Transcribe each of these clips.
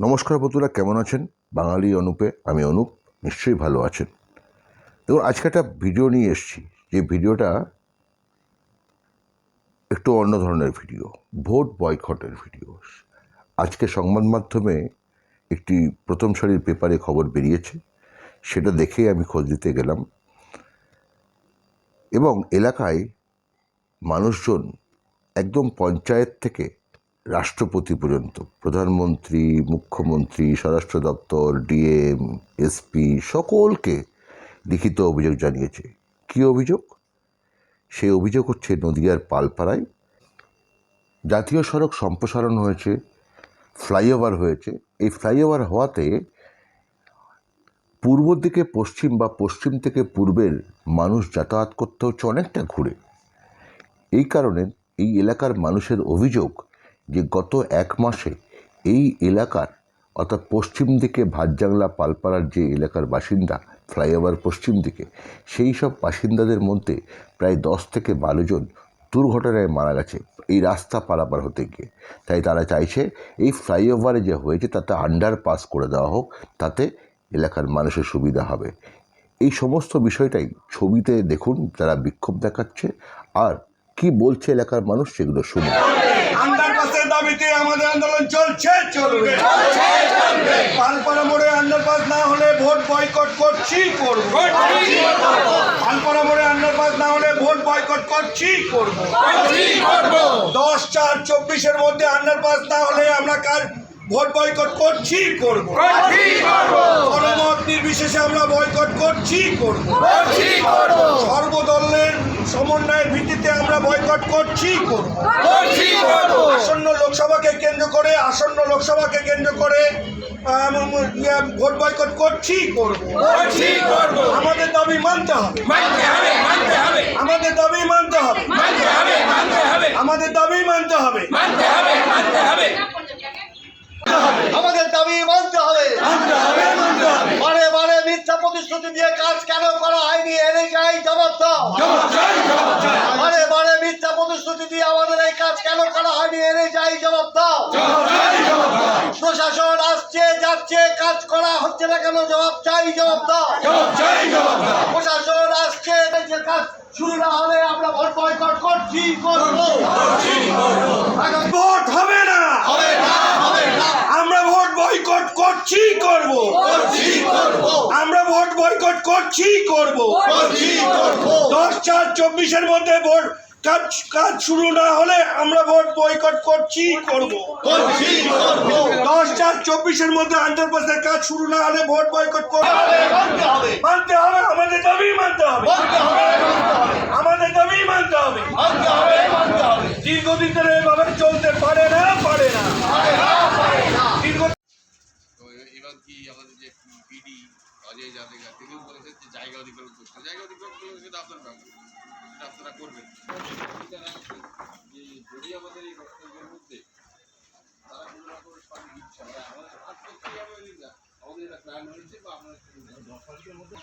নমস্কার বন্ধুরা, কেমন আছেন? বাঙালি অনুপে, আমি অনুপ, নিশ্চয়ই ভালো আছেন। দেখুন, আজকে একটা ভিডিও নিয়ে এসেছি। যে ভিডিওটা একটু অন্য ধরনের ভিডিও, ভোট বয়কটের ভিডিও। আজকে সংবাদ মাধ্যমে একটি প্রথম সারির পেপারে খবর বেরিয়েছে। সেটা দেখেই আমি খোঁজ দিতে গেলাম। এবং এলাকায় মানুষজন একদম পঞ্চায়েত থেকে রাষ্ট্রপতি পর্যন্ত, প্রধানমন্ত্রী, মুখ্যমন্ত্রী, স্বরাষ্ট্র দপ্তর, ডিএম, এসপি, সকলকে লিখিত অভিযোগ জানিয়েছে। কী অভিযোগ? সেই অভিযোগ হচ্ছে নদিয়ার পালপাড়ায়। জাতীয় সড়ক সম্প্রসারণ হয়েছে, ফ্লাইওভার হয়েছে। এই ফ্লাইওভার হওয়াতে পূর্ব দিকে পশ্চিম বা পশ্চিম থেকে পূর্বের মানুষ যাতায়াত করতে হচ্ছে অনেকটা ঘুরে। এই কারণে এই এলাকার মানুষের অভিযোগ যে গত এক মাসে এই এলাকার, অর্থাৎ পশ্চিম দিকে ভাতজাংলা পালপাড়ার যে এলাকার বাসিন্দা, ফ্লাইওভার পশ্চিম দিকে, সেই সব বাসিন্দাদের মধ্যে প্রায় দশ থেকে বারো জন দুর্ঘটনায় মারা গেছে এই রাস্তা পারাপার হতে গিয়ে। তাই তারা চাইছে এই ফ্লাইওভারে যে হয়েছে তাতে আন্ডার পাস করে দেওয়া হোক, তাতে এলাকার মানুষের সুবিধা হবে। এই সমস্ত বিষয়টাই ছবিতে দেখুন তারা বিক্ষোভ দেখাচ্ছে, আর কি বলছে এলাকার মানুষ সেগুলো শুনুন। দাবিতে আমাদের আন্দোলন চলছে চলবে। পালপাড়া মোড়ে আন্ডারপাস না হলে ভোট বয়কট করছি করব। পালপাড়া মোড়ে আন্ডারপাস না হলে ভোট বয়কট করছি করব। দশ চার চব্বিশের মধ্যে আন্ডারপাস না হলে আমরা কাল ভোট বয়কট করছি করব। জনমত নির্বিশেষে আমরা বয়কট করছি করব। সর্বদলের সমন্বয়ের ভিত্তিতে আমরা বয়কট করছি। করব। আসন্ন লোকসভাকে কেন্দ্র করে আসন্ন লোকসভাকে কেন্দ্র করে ভোট বয়কট করছি করব। আমাদের দাবি মানতে হবে। আমাদের দাবি মানতে হবে। আমাদের দাবি মানতে হবে। আমাদের দাবি মানতে হবে। মানতে হবে মানতে হবে। বারে বারে মিথ্যা প্রতিশ্রুতি দিয়ে কাজ কেন করা হয়নি? এনে যাই জবাব দাও জবাব চাই, জবাব চাই। বারে বারে মিথ্যা প্রতিশ্রুতি দিয়ে আমাদের এই কাজ কেন করা হয়নি? এনে যাই জবাব দাও। প্রশাসন আসছে যাচ্ছে কাজ করা হচ্ছে না কেন? জবাব চাই জবাব দাও। প্রশাসন আসছে যে কাজ শুরু না হলে আমরা ভোট বয়কট করছি করব। ভোট হবে না। আমরা ভোট বয়কট করছি করব। আমরা ভোট বয়কট করছি করব। দশ চার চব্বিশের মধ্যে ভোট কাজ কাজ শুরু না হলে আমরা ভোট বয়কট করছি করব। দশ চার চব্বিশের মধ্যে আন্ডারপাসের কাজ শুরু না হলে ভোট বয়কট করব। মানতে হবে। আমাদের দাবি মানতে হবে। আমাদের দাবি মানতে হবে। মানতে হবে মানতে হবে। দীর্ঘদিন ধরে এভাবে চলতে পারে না পারে না। দীর্ঘ তো এ- এবার কি আমাদের যে পিডি অজয় জাদেগা তিনিও বলেছেন যে জায়গা অধিগ্রহণ করতে জায়গা অধিগ্রহণ করলে আপনার ব্যাপার আপনারা করবেন যে যদি আমাদের এই বক্তব্যের মধ্যে, তারা কোনো রকম সব ইচ্ছা আমাদের কাজ করতেই হবে আমাদের এটা প্ল্যান হয়েছে বা আপনার মধ্যে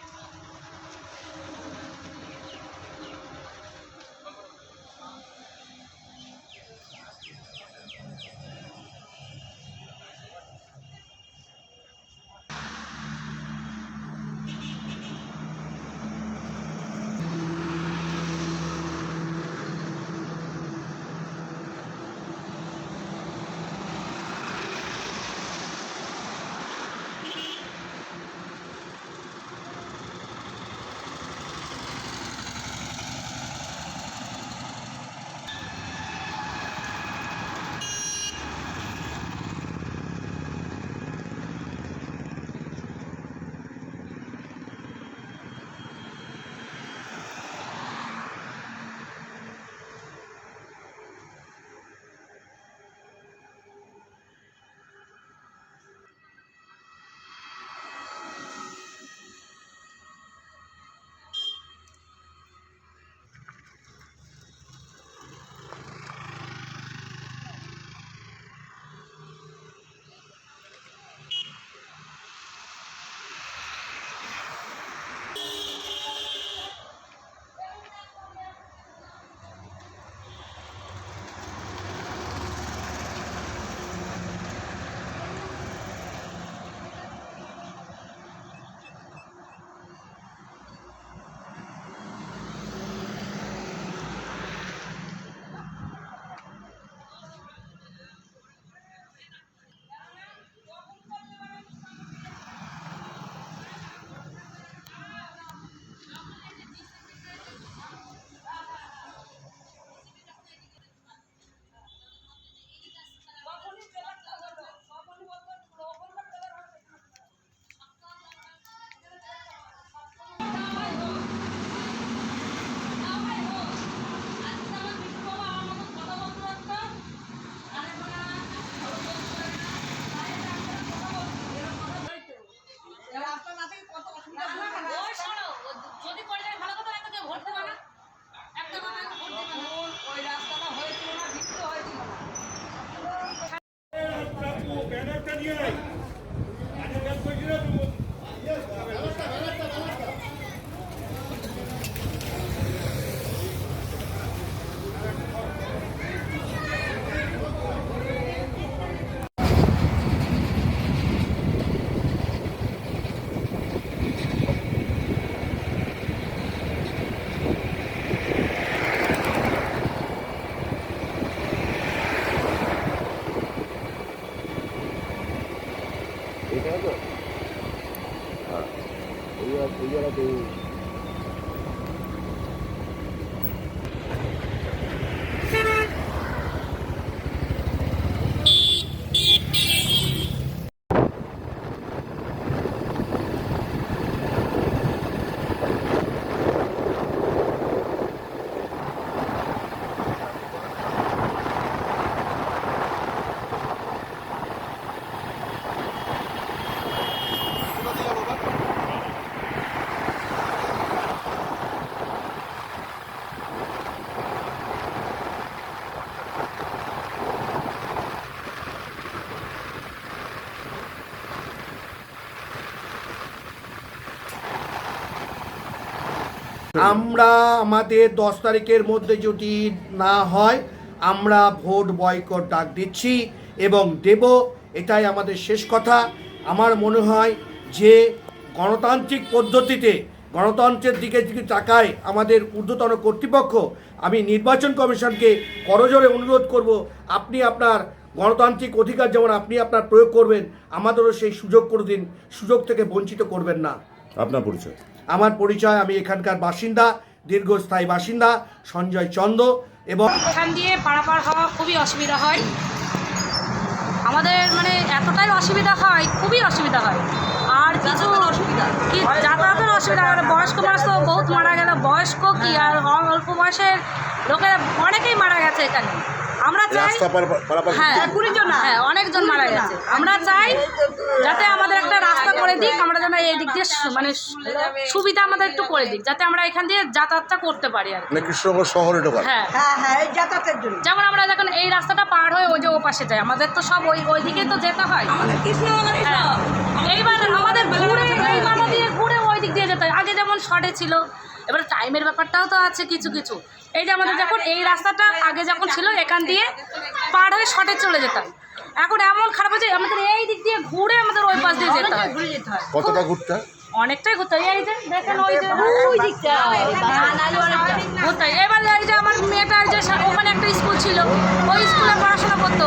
对 আমরা আমাদের দশ তারিখের মধ্যে যদি না হয় আমরা ভোট বয়কট ডাক দিচ্ছি এবং দেব এটাই আমাদের শেষ কথা। আমার মনে হয় যে গণতান্ত্রিক পদ্ধতিতে গণতন্ত্রের দিকে যদি তাকায় আমাদের ঊর্ধ্বতন কর্তৃপক্ষ আমি নির্বাচন কমিশনকে করজোরে অনুরোধ করব আপনি আপনার গণতান্ত্রিক অধিকার যেমন আপনি আপনার প্রয়োগ করবেন আমাদেরও সেই সুযোগ করে দিন সুযোগ থেকে বঞ্চিত করবেন না। আপনার পরিচয়। আমার পরিচয় আমি এখানকার বাসিন্দা দীর্ঘস্থায়ী বাসিন্দা সঞ্জয় চন্দ এবং এখান দিয়ে পারাপার হওয়া খুবই অসুবিধা হয়। আমাদের মানে এতটাই অসুবিধা হয় খুবই অসুবিধা হয়। আর কিছু অসুবিধা? কি যাতায়াতের অসুবিধা মানে বয়স্ক মানুষ তো বহুত মারা গেল। বয়স্ক কি আর অল্প বয়সের লোকেরা অনেকেই মারা গেছে এখানে। আমরা চাই রাস্তা পার- পারাপার হ্যাঁ হ্যাঁ অনেকজন মারা গেছে। আমরা চাই যাতে আমাদের একটা রাস্তা করে দিক আমরা যেন এই দিক দিয়ে মানে সুবিধা আমাদের একটু করে দিক যাতে আমরা এখান দিয়ে যাতায়াতটা করতে পারি আর মানে কৃষ্ণনগর শহরে ঢোকার। হ্যাঁ। হ্যাঁ হ্যাঁ এই যাতায়াতের জন্য। যেমন আমরা যখন এই রাস্তাটা পার হয়ে ওই যে ও পাশে যাই আমাদের তো সব ওই ওই দিকে তো যেতে হয়। হ্যাঁ। এইবার আমাদের ঘুরে এই মাথা দিয়ে ঘুরে ওই দিক দিয়ে যেতে হয়। আগে যেমন শর্টে ছিল এবার টাইমের ব্যাপারটাও তো আছে কিছু কিছু। এই যে আমাদের যখন এই রাস্তাটা আগে যখন ছিল এখান দিয়ে পার হয়ে শর্টে চলে যেতাম। এখন এমন খারাপ হয়েছে আমাদের এই দিক দিয়ে ঘুরে আমাদের ওই পাশ দিয়ে যেতে হয়। কতটা ঘুরতে? অনেকটাই ঘুরতে হয়। এই যে দেখেন ওই যে ওই দিকটা। ঘুরতে হয়। এবার এই যে আমার মেয়েটার যে ওখানে একটা স্কুল ছিল ওই স্কুলে পড়াশোনা করতো।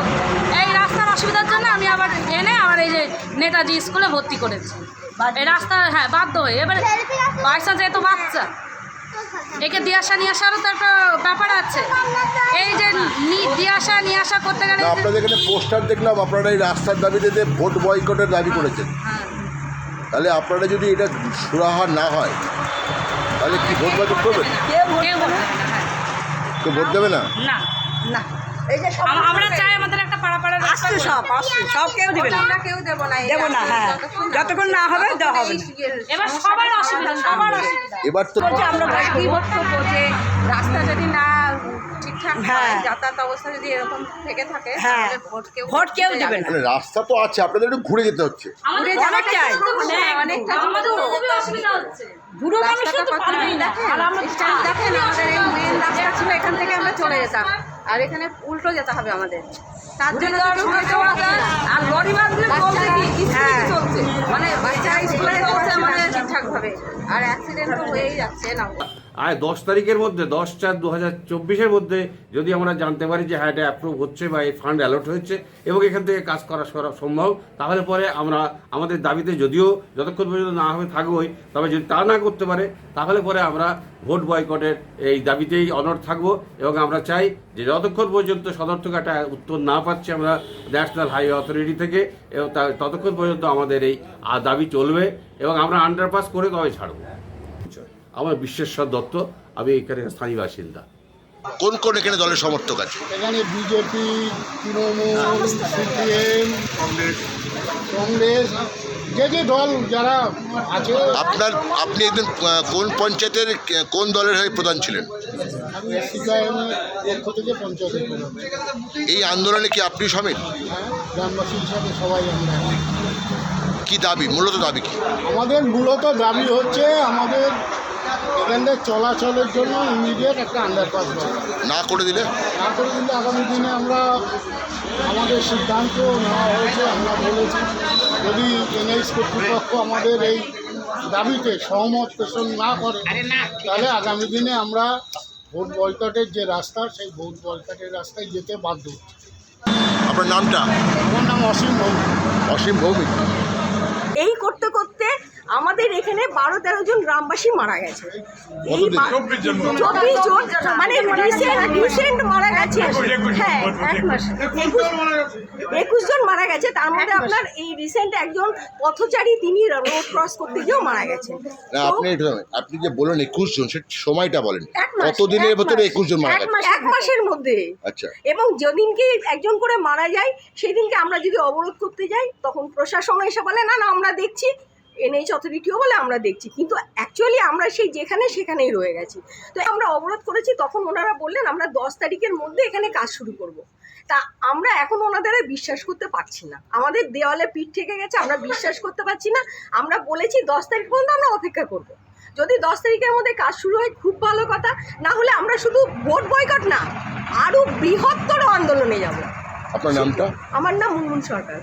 এই রাস্তার অসুবিধার জন্য আমি আবার এনে আমার এই যে নেতাজি স্কুলে ভর্তি করেছি। এই রাস্তা হ্যাঁ বাধ্য হয়ে। এবার পয়সা যেহেতু বাচ্চা। একে দিয়ে আসা নিয়ে আসারও তো একটা ব্যাপার আছে। এই যে দিয়ে আসা নিয়ে আসা করতে গেলে আপনাদের এখানে পোস্টার দেখলাম আপনারা এই রাস্তার দাবিতে যে ভোট বয়কটের দাবি করেছেন। তাহলে আপনারা যদি এটা সুরাহা না হয় তাহলে কি ভোট বয়কট করবেন? কেউ হ্যাঁ। ভোট দেবে? না? না। না। এই যে আমরা চাই আমাদের একটা আসছে সব আসছে সব কেউ দেবে না। কেউ দেবো না দেবো না হ্যাঁ। যতক্ষণ না হবে দেওয়া হবে এবার সবার অসুবিধা সবার অসুবিধা। এবার তো বলছে আমরা একই বক্তব্য যে রাস্তা যদি না ঠিকঠাক হ্যাঁ। যাতায়াত অবস্থা যদি এরকম থেকে থাকে হ্যাঁ। তাহলে কেউ দেবে না। মানে রাস্তা তো আছে আপনাদের একটু ঘুরে যেতে হচ্ছে। দেখেন আমাদের এই মেন রাস্তা ছিল এখান থেকে আমরা চলে যেতাম। আর এখানে উল্টো যেতে হবে আমাদের। তার জন্য। আর লরি বাসগুলো চলছে কি? হ্যাঁ। চলছে? মানে বাচ্চারা স্কুলে চলছে আমাদের ঠিকঠাকভাবে। আর অ্যাক্সিডেন্ট তো হয়েই যাচ্ছে না আর দশ তারিখের মধ্যে, দশ চার দু হাজার চব্বিশের মধ্যে যদি আমরা জানতে পারি যে হ্যাঁ এটা অ্যাপ্রুভ হচ্ছে বা এই ফান্ড অ্যালট হয়েছে এবং এখান থেকে কাজ করা করা সম্ভব, তাহলে পরে আমরা আমাদের দাবিতে যদিও যতক্ষণ পর্যন্ত না হবে থাকবোই, তবে যদি তা না করতে পারে, তাহলে পরে আমরা ভোট বয়কটের এই দাবিতেই অনড় থাকব এবং আমরা চাই যে যতক্ষণ পর্যন্ত সদর থেকে একটা উত্তর না পাচ্ছি আমরা ন্যাশনাল হাইওয়ে অথরিটি থেকে এবং ততক্ষণ পর্যন্ত আমাদের এই দাবি চলবে এবং আমরা আন্ডারপাস করে তবে ছাড়বো। আমার বিশ্বেশ্বর দত্ত আমি এখানে স্থায়ী বাসিন্দা। কোন কোন এখানে দলের সমর্থক আছে? এখানে বিজেপি তৃণমূল সিপিএম কংগ্রেস। কংগ্রেস যে যে দল যারা আছে। আপনার আপনি একদিন কোন পঞ্চায়েতের কোন দলের হয়ে প্রধান ছিলেন? পক্ষ থেকে পঞ্চায়েত এই আন্দোলনে কি আপনি সামিল? হ্যাঁ গ্রামবাসী হিসাবে সবাই আমরা। কি দাবি? মূলত দাবি কি? আমাদের মূলত দাবি হচ্ছে আমাদের এখানটা চলাচলের জন্য ইমিডিয়েট একটা আন্ডারপাস না করে দিলে? না করে দিলে আগামী দিনে আমরা আমাদের সিদ্ধান্ত নেওয়া হয়েছে আমরা বলেছি। যদি এনএইচ কর্তৃপক্ষ আমাদের এই দাবিতে সহমত পোষণ না করে তাহলে আগামী দিনে আমরা ভোট বয়কটের যে রাস্তা সেই ভোট বয়কটের রাস্তায় যেতে বাধ্য। আপনার নামটা? আমার নাম অসীম ভৌমিক। অসীম ভৌমিক। এই করতে আমাদের এখানে বারো তেরো জন গ্রামবাসী মারা গেছে। এই চব্বিশ জন মানে রিসেন্ট রিসেন্ট মারা গেছে। হ্যাঁ একুশ জন মারা গেছে তার মধ্যে আপনার এই রিসেন্ট একজন পথচারী তিনি রোড ক্রস করতে গিয়েও মারা গেছেন। না আপনি আপনি যে বলেন একুশ জন সে সময়টা বলেন। কতদিনের ভেতরে একুশ জন মারা গেছে? এক মাসের মধ্যে। আচ্ছা। এবং যেদিনকে একজন করে মারা যায় সেদিনকে আমরা যদি অবরোধ করতে যাই তখন প্রশাসন এসে বলে না না আমরা দেখছি এনএইচ অথরিটিও বলে আমরা দেখছি। কিন্তু অ্যাকচুয়ালি আমরা সেই যেখানে সেখানেই রয়ে গেছি। তো আমরা অবরোধ করেছি তখন ওনারা বললেন আমরা দশ তারিখের মধ্যে এখানে কাজ শুরু করব। তা আমরা এখন ওনাদের বিশ্বাস করতে পারছি না। আমাদের দেওয়ালে পিঠ থেকে গেছে আমরা বিশ্বাস করতে পারছি না। আমরা বলেছি দশ তারিখ পর্যন্ত আমরা অপেক্ষা করব। যদি দশ তারিখের মধ্যে কাজ শুরু হয় খুব ভালো কথা। না হলে আমরা শুধু ভোট বয়কট না আরও বৃহত্তর আন্দোলনে যাব। আপনার নামটা? আমার নাম মুনমুন সরকার।